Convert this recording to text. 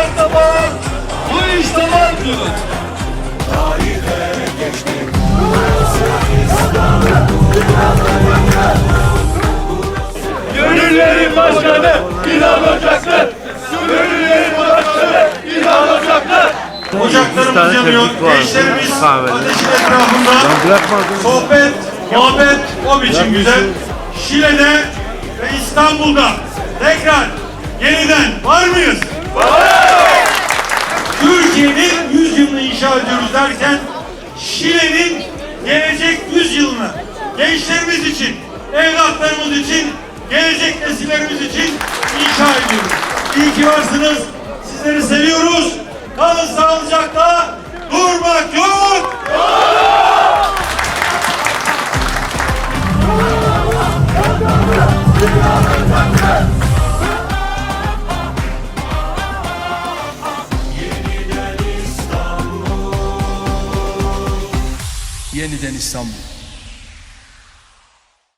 31 Mart'ta bağır, bu iş tamam diyor. Gönüllerin başkanı İlhan Ocaklı. Gönüllerin başkanı İlhan Ocaklı. Ocaklarımız yanıyor. Gençlerimiz ateşin etrafında sohbet, muhabbet o biçim güzel. Şile'de ve İstanbul'da tekrar inşa ediyoruz derken Şile'nin gelecek 100 yılını gençlerimiz için, evlatlarımız için, gelecek nesillerimiz için inşa ediyoruz. İyi ki varsınız. Sizleri seviyoruz. Kalın yeni denizden.